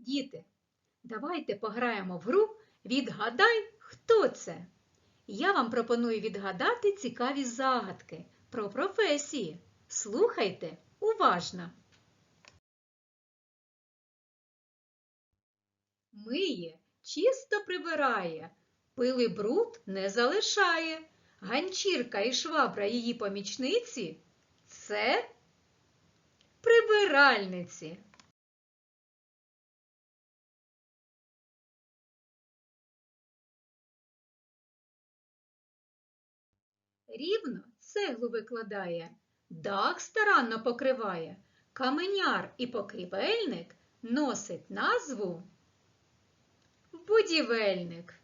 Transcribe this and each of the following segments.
Діти, давайте пограємо в гру Відгадай, хто це. Я вам пропоную відгадати цікаві загадки про професії. Слухайте уважно. Миє, чисто прибирає, пили бруд не залишає. Ганчірка і швабра її помічниці це прибиральниці. Рівно цеглу викладає, дах старанно покриває, каменяр і покрівельник носить назву будівельник.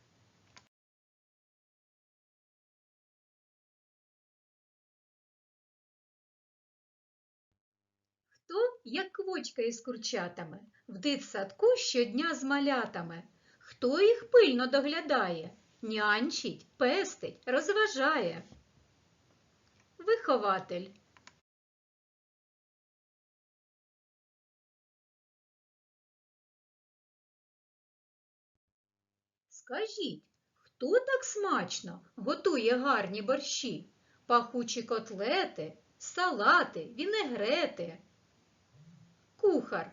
Хто, як квочка із курчатами, в дитсадку щодня з малятами? Хто їх пильно доглядає, нянчить, пестить, розважає? Вихователь. Скажіть, хто так смачно готує гарні борщі, пахучі котлети, салати, вінегрети? Кухар.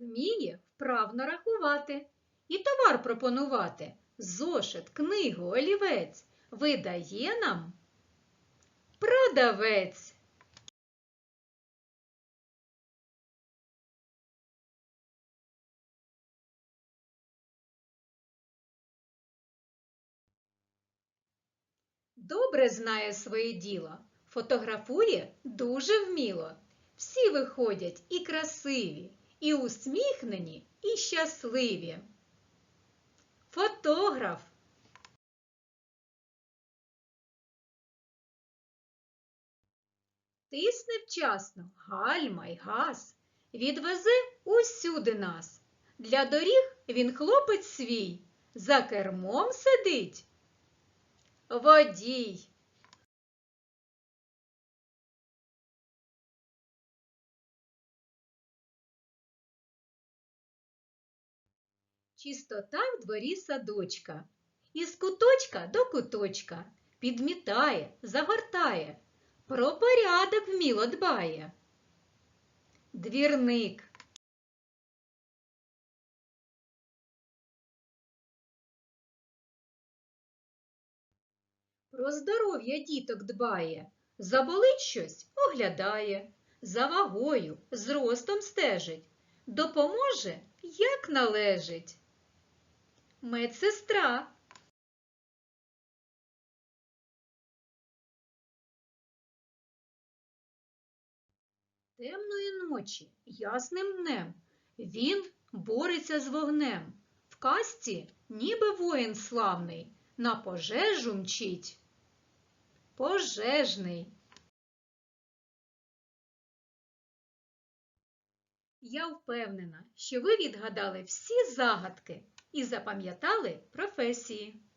Вміє вправно рахувати і товар пропонувати. Зошит, книгу, олівець видає нам продавець. Добре знає своє діло, фотографує дуже вміло. Всі виходять і красиві, і усміхнені, і щасливі. Фотограф. Тисне вчасно гальма й газ, відвезе усюди нас. Для доріг він хлопець свій, за кермом сидить. Водій. Чистота в дворі садочка. Із куточка до куточка підмітає, загортає, про порядок вміло дбає. Двірник. Про здоров'я діток дбає, заболить щось оглядає, за вагою, зростом стежить, допоможе, як належить. Медсестра. Темної ночі, ясним днем, він бореться з вогнем. В казці, ніби воїн славний, на пожежу мчить. Пожежний. Я впевнена, що ви відгадали всі загадки і запам'ятали професії.